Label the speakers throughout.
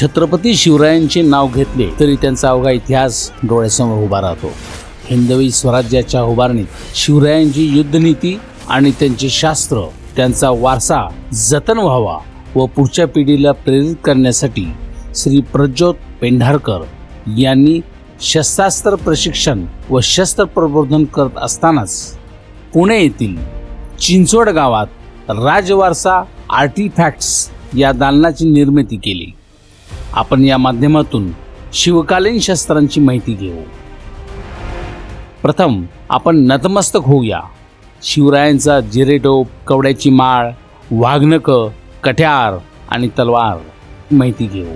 Speaker 1: छत्रपती शिवरायांचे नाव घेतले तरी त्यांचा अवघा इतिहास डोळ्यासमोर उभा राहतो. हिंदवी स्वराज्याच्या उभारणीत शिवरायांची युद्धनीती आणि त्यांचे शास्त्र त्यांचा वारसा जतन व्हावा व पुढच्या पिढीला प्रेरित करण्यासाठी श्री प्रज्योत पेंढारकर यांनी शस्त्रास्त्र प्रशिक्षण व शस्त्र प्रबोधन करत असतानाच पुणे येथील चिंचवड गावात राजवारसा आर्टिफॅक्ट्स या दालनाची निर्मिती केली. आपण या माध्यमातून शिवकालीन शस्त्रांची माहिती घेऊ. प्रथम आपण नतमस्तक होऊया. शिवरायांचा जिरेटोप कवड्याची माळ वाघनक कट्यार आणि तलवार माहिती घेऊ.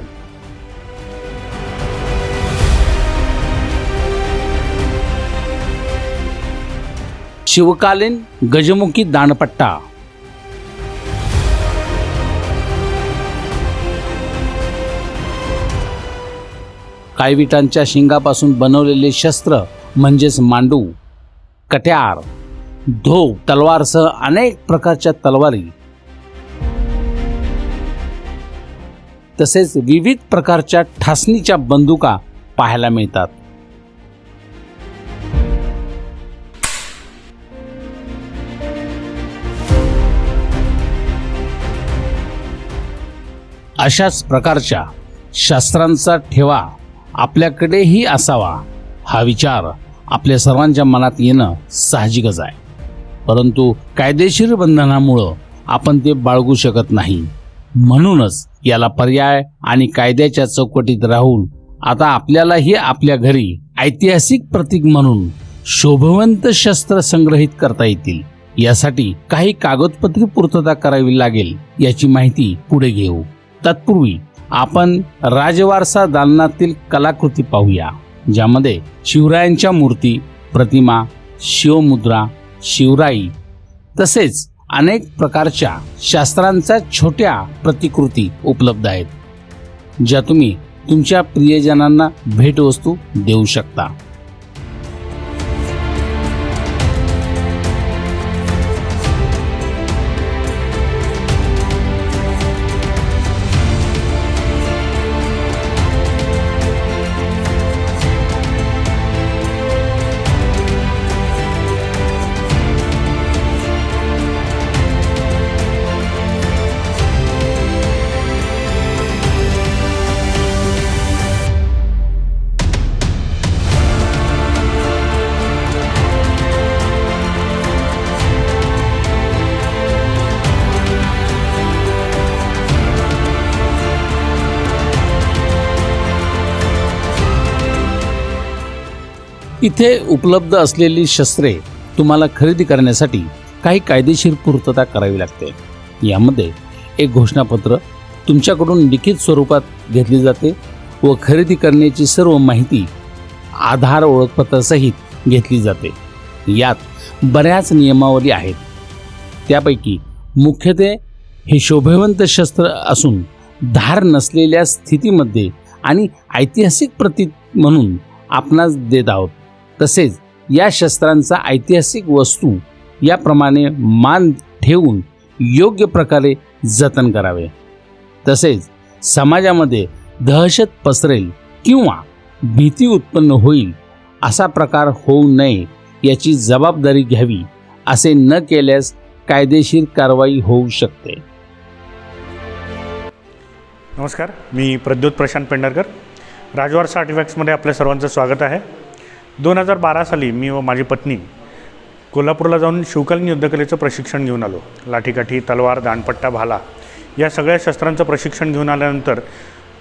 Speaker 1: शिवकालीन गजमुखी दाणपट्टा कायविटांच्या शिंगापासून बनवलेले शस्त्र म्हणजेच मांडू कट्यार धोप तलवारसह अनेक प्रकारच्या तलवारी. तसेच विविध प्रकारच्या ठासणीच्या बंदुका पाहायला मिळतात. अशाच प्रकारच्या शास्त्रांचा ठेवा आपल्याकडेही असावा हा विचार आपल्या सर्वांच्या मनात येणं साहजिकच आहे. परंतु कायदेशीर बंधनामुळं आपण ते बाळगू शकत नाही. म्हणूनच याला पर्याय आणि कायद्याच्या चौकटीत राहून आता आपल्यालाही आपल्या घरी ऐतिहासिक प्रतीक म्हणून शोभवंत शस्त्र संग्रहित करता येतील. यासाठी काही कागदपत्री पूर्तता करावी लागेल याची माहिती पुढे घेऊ. तत्पूर्वी आपण राजवारसा दालनातील कलाकृती पाहूया ज्यामध्ये शिवरायांच्या मूर्ती प्रतिमा शिवमुद्रा शिवराई तसेच अनेक प्रकारच्या शास्त्रांच्या छोट्या प्रतिकृती उपलब्ध आहेत ज्या तुम्ही तुमच्या प्रियजनांना भेटवस्तू देऊ शकता. इथे उपलब्ध असलेली शस्त्रे तुम्हाला खरेदी करण्यासाठी काही कायदेशीर पूर्तता करावी लागते. यामध्ये एक घोषणापत्र तुमच्याकडून लिखित स्वरूपात घेतली जाते व खरेदी करण्याची सर्व माहिती आधार ओळखपत्रासहित घेतली जाते. यात बऱ्याच नियमावली आहेत. त्यापैकी मुख्यत्वे हे शोभेवंत शस्त्र असून धार नसलेल्या स्थितीमध्ये आणि ऐतिहासिक प्रतीक म्हणून आपणास देत आहोत. तसेच या शस्त्रांचा ऐतिहासिक वस्तू याप्रमाणे मान ठेवून योग्य प्रकारे जतन करावे. तसेच समाजामध्ये दहशत पसरेल किंवा भीती उत्पन्न होईल असा प्रकार होऊ नये याची जबाबदारी घ्यावी असे न केल्यास कायदेशीर कारवाई होऊ शकते.
Speaker 2: नमस्कार मी प्रद्युत प्रशांत पेंढारकर. राजवार आर्टिफॅक्ट्समध्ये आपल्या सर्वांचं स्वागत आहे. दोन हजार बारा साली मी व माझी पत्नी कोल्हापूरला जाऊन शिवकालीन युद्धकलेचं प्रशिक्षण घेऊन आलो. लाठीकाठी तलवार दांडपट्टा भाला या सगळ्या शस्त्रांचं प्रशिक्षण घेऊन आल्यानंतर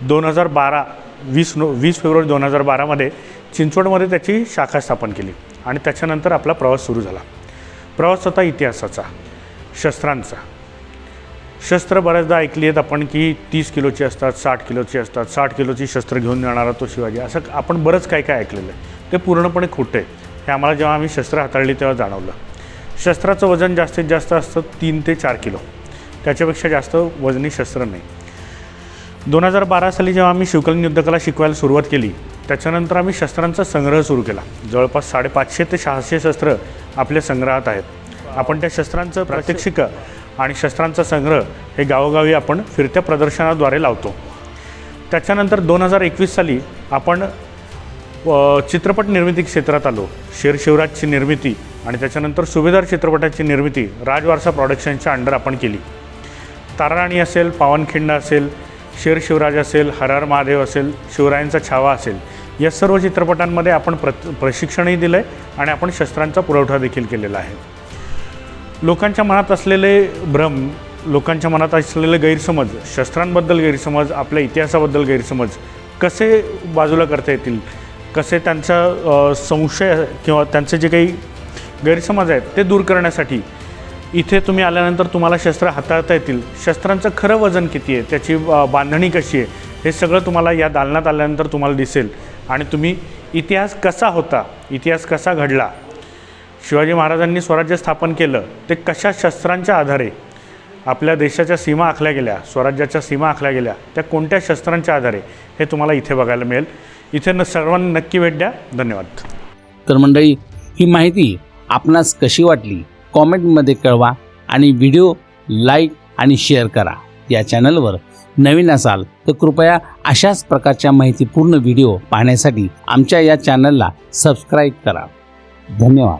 Speaker 2: दोन हजार बारा वीस नो वीस फेब्रुवारी दोन हजार बारामध्ये चिंचवडमध्ये त्याची शाखा स्थापन केली आणि त्याच्यानंतर आपला प्रवास सुरू झाला. प्रवास होता इतिहासाचा शस्त्रांचा. शस्त्र बऱ्याचदा ऐकली आहेत आपण की तीस किलोची असतात साठ किलोची असतात. साठ किलोची शस्त्र घेऊन जाणारा तो शिवाजी. असं आपण बरंच काय काय ऐकलेलं आहे. ते पूर्णपणे खोटं आहे. हे आम्हाला जेव्हा आम्ही शस्त्र हाताळली तेव्हा जाणवलं. शस्त्राचं वजन जास्तीत जास्त असतं तीन ते चार किलो. त्याच्यापेक्षा जास्त वजनी शस्त्र नाही. दोन हजार बारा साली जेव्हा आम्ही शिवकालीन युद्धकला शिकवायला सुरुवात केली त्याच्यानंतर आम्ही शस्त्रांचा संग्रह सुरू केला. जवळपास साडेपाचशे ते सहाशे शस्त्र आपल्या संग्रहात आहेत. आपण त्या शस्त्रांचं प्रात्यक्षिकं आणि शस्त्रांचा संग्रह हे गावोगावी आपण फिरत्या प्रदर्शनाद्वारे लावतो. त्याच्यानंतर दोन हजार एकवीस साली आपण चित्रपट निर्मिती क्षेत्रात आलो. शेर शिवराजची निर्मिती आणि त्याच्यानंतर सुभेदार चित्रपटाची निर्मिती राजवारसा प्रॉडक्शनच्या अंडर आपण केली. ताराराणी असेल पावनखिंड असेल शेर शिवराज असेल हरहर महादेव असेल शिवरायांचा छावा असेल या सर्व चित्रपटांमध्ये आपण प्र प्रशिक्षणही दिलं आहे आणि आपण शस्त्रांचा पुरवठा देखील केलेला आहे. लोकांच्या मनात असलेले भ्रम लोकांच्या मनात असलेले गैरसमज शस्त्रांबद्दल गैरसमज आपल्या इतिहासाबद्दल गैरसमज कसे बाजूला करता येतील? कसे त्यांचा संशय किंवा त्यांचे जे काही गैरसमज आहेत ते दूर करण्यासाठी इथे तुम्ही आल्यानंतर तुम्हाला शस्त्र हाताळता येतील? शस्त्रांचं खरं वजन किती आहे? त्याची बांधणी कशी आहे? हे सगळं तुम्हाला या दालनात आल्यानंतर तुम्हाला दिसेल. आणि तुम्ही इतिहास कसा होता? इतिहास कसा घडला? शिवाजी महाराजांनी स्वराज्य स्थापन केलं ते कशा शस्त्रांच्या आधारे? आपल्या देशाच्या सीमा आखल्या गेल्या स्वराज्याच्या सीमा आखल्या गेल्या त्या कोणत्या शस्त्रांच्या आधारे? हे तुम्हाला इथे बघायला मिळेल. इथे न सर्वांनी नक्की भेट द्या. धन्यवाद.
Speaker 1: तर मंडळी ही माहिती आपणास कशी वाटली? कॉमेंटमध्ये कळवा आणि व्हिडिओ लाईक आणि शेअर करा. या चॅनलवर नवीन असाल तर कृपया अशाच प्रकारच्या माहितीपूर्ण व्हिडिओ पाहण्यासाठी आमच्या या चॅनलला सबस्क्राईब करा. धन्यवाद.